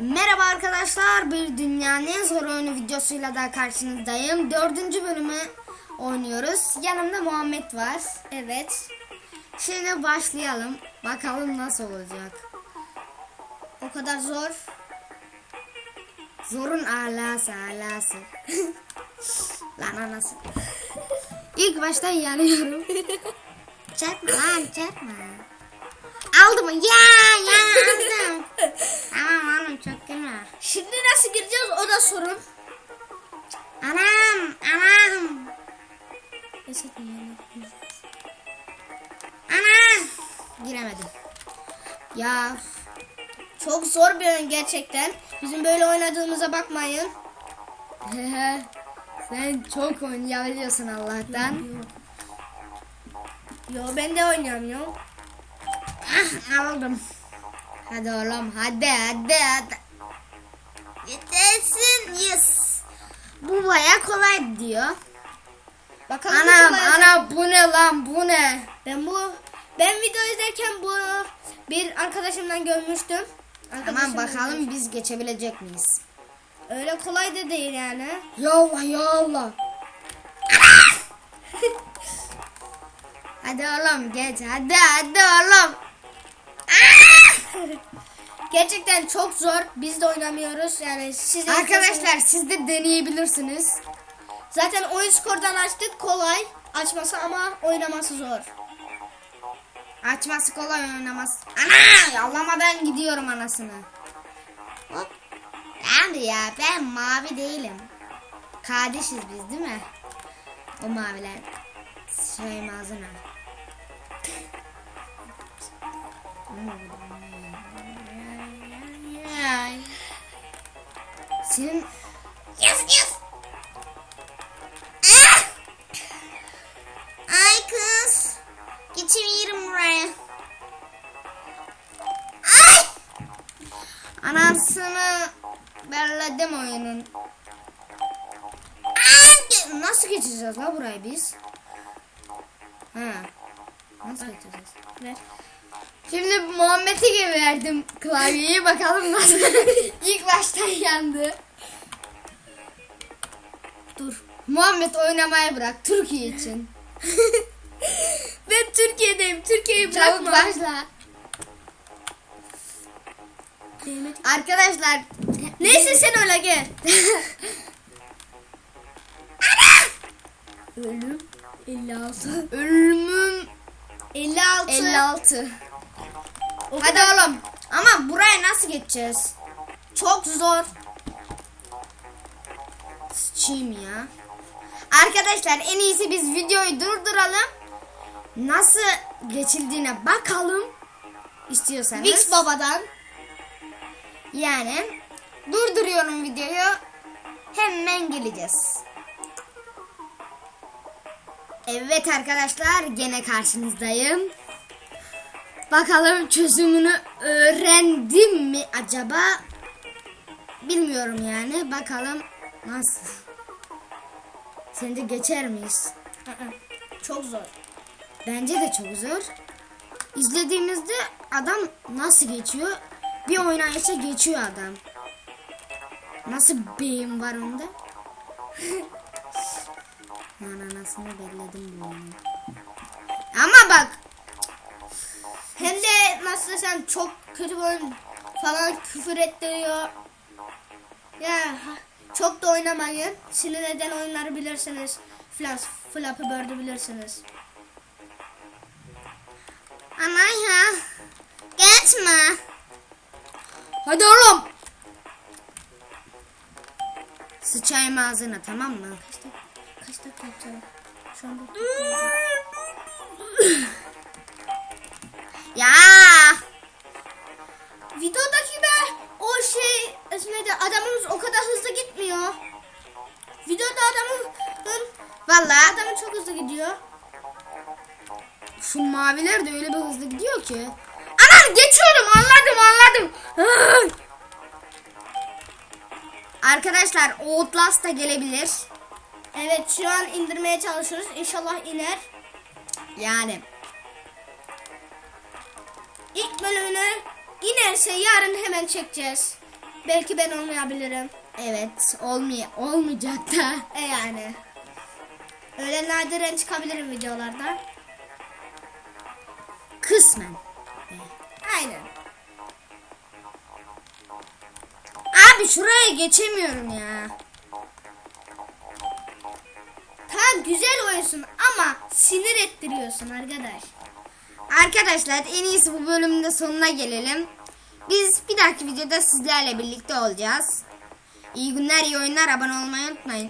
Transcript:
Merhaba arkadaşlar, bir dünyanın en zor oyunu videosuyla da karşınızdayım. Dördüncü bölümü oynuyoruz. Yanımda Muhammed var. Evet. Şimdi başlayalım. Bakalım nasıl olacak. O kadar zor. Zorun alası alası. lan anası. İlk baştan yanıyorum. çarpma lan çarpma. Aldım ya ya aldım. Tamam çok gülme. Şimdi nasıl gireceğiz o da sorun. Anam anam. Ana. Giremedim. Ya Çok zor bir oyun gerçekten. Bizim böyle oynadığımıza bakmayın. sen çok oynayabiliyorsun Allah'tan. Yo ben de oynayamıyorum. Ah aldım. Hadi oğlum hadi hadi hadi. Yetersin yes. Bu baya kolay diyor. Bakalım Anam nasıl olacak. ana bu ne lan bu ne? Ben bu ben video izlerken bunu bir arkadaşımdan görmüştüm. Tamam Arkadaşımdan bakalım görmüştüm. biz geçebilecek miyiz? Öyle kolay da değil yani. Ya Allah ya Allah. hadi oğlum geç hadi hadi oğlum. Gerçekten çok zor. Biz de oynamıyoruz. Yani siz de Arkadaşlar siz de deneyebilirsiniz. zaten oyun skordan açtık kolay açması ama oynaması zor. Açması kolay oynaması. Ana yallamadan gidiyorum anasını. Hop. Ben de ya ben mavi değilim. Kardeşiz biz değil mi? O maviler. Şey mazına. Senin Yes yes. Ah! Ay kız. Geçemiyorum buraya. Ay! Anasını belledim oyunun. Ay! Nasıl geçeceğiz la burayı biz? Ha. Nasıl geçeceğiz? Ver. Şimdi Muhammed'e verdim klavyeyi bakalım nasıl. İlk baştan yandı. Dur. Muhammed oynamayı bırak Türkiye için. Ben Türkiye'deyim. Türkiye'yi Çabuk bırakma. başla. Arkadaşlar Neyse sen öyle gel. ölüm 56. Ölümüm 56. 56. O Hadi kadar- oğlum. Ama buraya nasıl geçeceğiz? Çok zor. Sıçayım ya. Arkadaşlar en iyisi biz videoyu durduralım. Nasıl geçildiğine bakalım. İstiyorsanız. Vix babadan. Yani durduruyorum videoyu. Hemen geleceğiz. Evet arkadaşlar gene karşınızdayım. Bakalım çözümünü öğrendim mi acaba? Bilmiyorum yani. Bakalım nasıl. Sence geçer miyiz? Çok zor. Bence de çok zor. İzlediğimizde adam nasıl geçiyor? Bir oynayışa geçiyor adam. Nasıl beyin var onda? Lan anasını belledim bu oyunu. Ama bak nasıl sen çok kötü oyun falan küfür ettiriyor. Ya çok da oynamayın. Sinir eden oyunları bilirsiniz. Falan Flappy Bird'ü bilirsiniz. ama ya geçme. Hadi oğlum. Sıçayım ağzına tamam mı? Kaç dakika yapacağım? Şu anda Ya. Gidiyor. Şu maviler de öyle bir hızlı gidiyor ki. Anam geçiyorum anladım anladım. Arkadaşlar Outlast da gelebilir. Evet şu an indirmeye çalışıyoruz. İnşallah iner. Yani İlk bölümünü inerse yarın hemen çekeceğiz. belki ben olmayabilirim. Evet olmay olmayacak da. E yani. Öyle nadiren çıkabilirim videolarda. Kısmen. Aynen. Abi şuraya geçemiyorum ya. Tamam güzel oyunsun ama sinir ettiriyorsun arkadaş. Arkadaşlar en iyisi bu bölümün de sonuna gelelim. Biz bir dahaki videoda sizlerle birlikte olacağız. İyi günler, iyi oyunlar. Abone olmayı unutmayın.